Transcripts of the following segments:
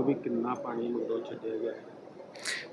ਕਿੰਨਾ ਪਾਣੀ ਮੰਗੋ ਛੱਡਿਆ ਗਿਆ?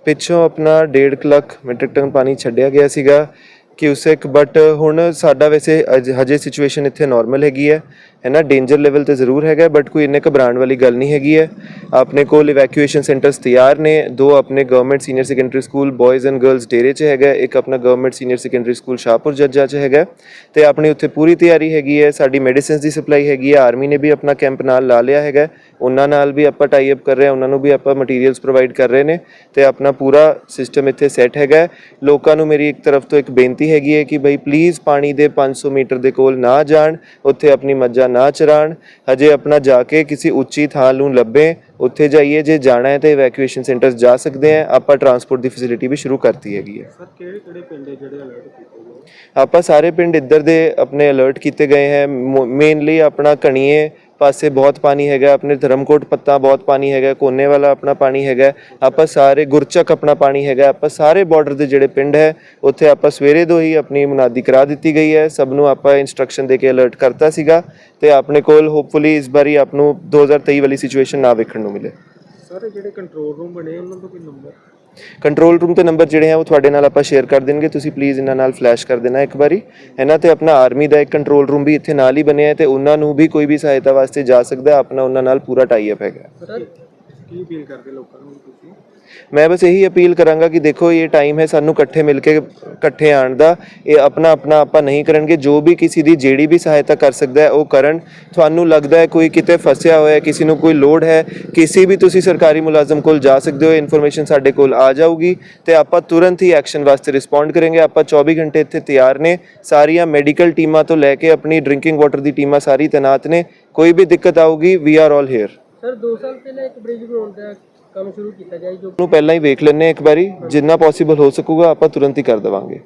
ਪਿੱਛੋਂ ਆਪਣਾ 1.5 ਲੱਖ ਮੀਟ੍ਰਿਕ ਟਨ ਪਾਣੀ ਛੱਡਿਆ ਗਿਆ ਸੀਗਾ ਕਿ ਕਿਊਸੈਕ ਬਟ ਹੁਣ ਸਾਡਾ ਵੈਸੇ ਅਜ- ਹਜੇ ਸਿਚੁਏਸ਼ਨ ਇੱਥੇ ਨਾਰਮਲ ਹੈਗੀ ਹੈ। ਹੈ ਨਾ ਡੇਂਜਰ ਲੈਵਲ ਤੇ ਜ਼ਰੂਰ ਹੈਗਾ ਬਟ ਕੋਈ ਇੰਨੇ ਘਬਰਾਉਣ ਵਾਲੀ ਗੱਲ ਨਹੀਂ ਹੈਗੀ ਹੈ। ਆਪਣੇ ਕੋਲ ਇਵੈਕੂਏਸ਼ਨ ਸੈਂਟਰਸ ਤਿਆਰ ਨੇ। ਦੋ ਆਪਣੇ government senior secondary school boys and girls ਡੇਰੇ 'ਚ ਹੈਗਾ, ਇੱਕ ਆਪਣਾ government senior secondary school Shahpur Jajja 'ਚ ਹੈਗਾ। ਤੇ ਆਪਣੀ ਉੱਥੇ ਪੂਰੀ ਤਿਆਰੀ ਹੈਗੀ ਹੈ। ਸਾਡੀ ਮੈਡੀਸਿਨਸ ਦੀ ਸਪਲਾਈ ਹੈਗੀ ਹੈ। ਆਰਮੀ ਨੇ ਵੀ ਆਪਣਾ ਕੈਂਪ ਨਾਲ ਲਾ ਲਿਆ ਹੈਗਾ। ਉਹਨਾਂ ਨਾਲ ਵੀ ਆਪਾਂ ਟਾਈ ਅਪ ਕਰ ਰਹੇ ਹਾਂ ਉਹਨਾਂ ਨੂੰ ਵੀ ਆਪਾਂ ਮਟੀਰੀਅਲਸ ਪ੍ਰੋਵਾਈਡ ਕਰ ਰਹੇ ਨੇ ਤੇ ਆਪਣਾ ਪੂਰਾ ਸਿਸਟਮ ਇੱਥੇ ਸੈੱਟ ਹੈਗਾ। ਲੋਕਾਂ ਨੂੰ ਮੇਰੀ ਇੱਕ ਤਰਫ ਤੋਂ ਇੱਕ ਬੇਨਤੀ ਹੈਗੀ ਹੈ ਕਿ ਬਈ ਪਲੀਜ਼ ਪਾਣੀ ਦੇ 500 ਮੀਟਰ ਦੇ ਕੋਲ ਨਾ ਜਾਣ ਉੱਥੇ ਆਪਣੀ ਮੱਝਾਂ ਨਾ ਚਰਾਣ ਹਜੇ ਆਪਣਾ ਜਾ ਕੇ ਕਿਸੇ ਉੱਚੀ ਥਾਂ ਨੂੰ ਲੱਭੇ ਉੱਥੇ ਜਾਈਏ ਜੇ ਜਾਣਾ ਹੈ ਤੇ ਇਵੈਕੂਏਸ਼ਨ ਸੈਂਟਰਸ ਜਾ ਸਕਦੇ ਆ ਆਪਾਂ ਟਰਾਂਸਪੋਰਟ ਦੀ ਫੈਸਿਲਿਟੀ ਵੀ ਸ਼ੁਰੂ ਕਰਤੀ ਹੈਗੀ ਹੈ। ਸਰ ਕਿਹੜੇ ਕਿਹੜੇ ਪਿੰਡ ਹੈ ਜਿਹੜੇ ਅਲਰਟ ਕੀਤੇ ਗਏ? ਆਪਾਂ ਸਾਰੇ ਪਿੰਡ ਇੱਧਰ ਦੇ ਆਪਣੇ ਅਲਰਟ ਕੀਤੇ ਗਏ ਹੈ। ਮੇਨਲੀ ਆਪਣਾ ਕਣੀਏ ਪਾਸੇ ਬਹੁਤ ਪਾਣੀ ਹੈਗਾ, ਆਪਣੇ ਧਰਮਕੋਟ ਪੱਤਾ ਬਹੁਤ ਪਾਣੀ ਹੈਗਾ, ਕੋਨੇ ਵਾਲਾ ਆਪਣਾ ਪਾਣੀ ਹੈਗਾ, ਆਪਾਂ ਸਾਰੇ ਗੁਰਚਕ ਆਪਣਾ ਪਾਣੀ ਹੈਗਾ, ਆਪਾਂ ਸਾਰੇ ਬਾਰਡਰ ਦੇ ਜਿਹੜੇ ਪਿੰਡ ਹੈ, ਉੱਥੇ ਆਪਾਂ ਸਵੇਰੇ ਤੋਂ ਹੀ ਆਪਣੀ ਮੁਨਾਦੀ ਕਰਾ ਦਿੱਤੀ ਗਈ ਹੈ, ਸਭ ਨੂੰ ਆਪਾਂ ਇੰਸਟਰਕਸ਼ਨ ਦੇ ਕੇ ਅਲਰਟ ਕਰਤਾ ਸੀਗਾ ਤੇ ਆਪਣੇ ਕੋਲ ਹੋਪਫੁਲੀ ਇਸ ਵਾਰੀ ਆਪ ਨੂੰ 2023 ਵਾਲੀ ਸਿਚੁਏਸ਼ਨ ਨਾ ਵੇਖਣ ਨੂੰ ਮਿਲੇ। ਸਰ ਜਿਹੜੇ ਕੰਟਰੋਲ ਰੂਮ ਬਣੇ ਉਹਨਾਂ ਤੋਂ ਕੋਈ ਨੰਬਰ ਕੰਟਰੋਲ ਰੂਮ ਤੇ ਨੰਬਰ ਜਿਹੜੇ ਆ ਉਹ ਤੁਹਾਡੇ ਨਾਲ ਆਪਾਂ ਸ਼ੇਅਰ ਕਰ ਦੇਣਗੇ। ਤੁਸੀਂ ਪਲੀਜ਼ ਇਹਨਾਂ ਨਾਲ ਫਲੈਸ਼ ਕਰ ਦੇਣਾ ਇੱਕ ਵਾਰੀ। ਇਹਨਾਂ ਤੇ ਆਪਣਾ ਆਰਮੀ ਦਾ ਇੱਕ ਕੰਟਰੋਲ ਰੂਮ ਵੀ ਇੱਥੇ ਨਾਲ ਹੀ ਬਣਿਆ ਹੈ ਤੇ ਉਹਨਾਂ ਨੂੰ ਵੀ ਕੋਈ ਵੀ ਸਹਾਇਤਾ ਵਾਸਤੇ ਜਾ ਸਕਦਾ ਹੈ, ਆਪਣਾ ਉਹਨਾਂ ਨਾਲ ਪੂਰਾ ਟਾਈ ਅਪ ਹੈਗਾ। ਸਰ ਕੀ ਅਪੀਲ ਕਰਦੇ ਲੋਕਾਂ ਨੂੰ ਤੁਸੀਂ? ਮੈਂ ਬਸ ਇਹੀ ਅਪੀਲ ਕਰਾਂਗਾ ਕਿ ਦੇਖੋ, ਇਹ ਟਾਈਮ ਹੈ ਸਾਨੂੰ ਇਕੱਠੇ ਮਿਲ ਕੇ, ਇਕੱਠੇ ਆਉਣ ਦਾ। ਇਹ ਆਪਣਾ ਆਪਣਾ ਆਪਾਂ ਨਹੀਂ ਕਰਨਗੇ। ਜੋ ਵੀ ਕਿਸੇ ਦੀ ਜਿਹੜੀ ਵੀ ਸਹਾਇਤਾ ਕਰ ਸਕਦਾ ਹੈ, ਉਹ ਕਰਨ। ਤੁਹਾਨੂੰ ਲੱਗਦਾ ਹੈ ਕੋਈ ਕਿਤੇ ਫਸਿਆ ਹੋਇਆ ਹੈ, ਕਿਸੇ ਨੂੰ ਕੋਈ ਲੋੜ ਹੈ, ਕਿਸੇ ਵੀ ਤੁਸੀਂ ਸਰਕਾਰੀ ਮੁਲਾਜ਼ਮ ਕੋਲ ਜਾ ਸਕਦੇ ਹੋ ਇਨਫੋਰਮੇਸ਼ਨ ਸਾਡੇ ਕੋਲ ਆ ਜਾਊਗੀ ਤੇ ਆਪਾਂ ਤੁਰੰਤ ਹੀ ਐਕਸ਼ਨ ਵਾਸਤੇ ਰਿਸਪੌਂਡ ਕਰਾਂਗੇ। ਆਪਾਂ 24 ਘੰਟੇ ਇੱਥੇ ਤਿਆਰ ਨੇ। ਸਾਰੀਆਂ ਮੈਡੀਕਲ ਟੀਮਾਂ ਤੋਂ ਲੈ ਕੇ ਆਪਣੀ ਡਰਿੰਕਿੰਗ ਵਾਟਰ ਦੀ ਟੀਮਾਂ ਸਾਰੀ ਤੈਨਾਤ ਨੇ। ਕੋਈ ਵੀ ਦਿੱਕਤ ਆਊਗੀ we are all here sir 2 ਸਾਲ ਪਹਿਲਾਂ ਇੱਕ ਬ੍ਰਿਜ ਬਣਾਉਣ ਦਾ ਕੰਮ ਸ਼ੁਰੂ ਕੀਤਾ ਗਿਆ ਜੋ ਨੂੰ ਪਹਿਲਾਂ ਹੀ ਵੇਖ ਲੈਣੇ ਇੱਕ ਵਾਰੀ, ਜਿੰਨਾ ਪੋਸੀਬਲ ਹੋ ਸਕੂਗਾ, ਆਪਾਂ ਤੁਰੰਤ ਹੀ ਕਰ ਦੇਵਾਂਗੇ।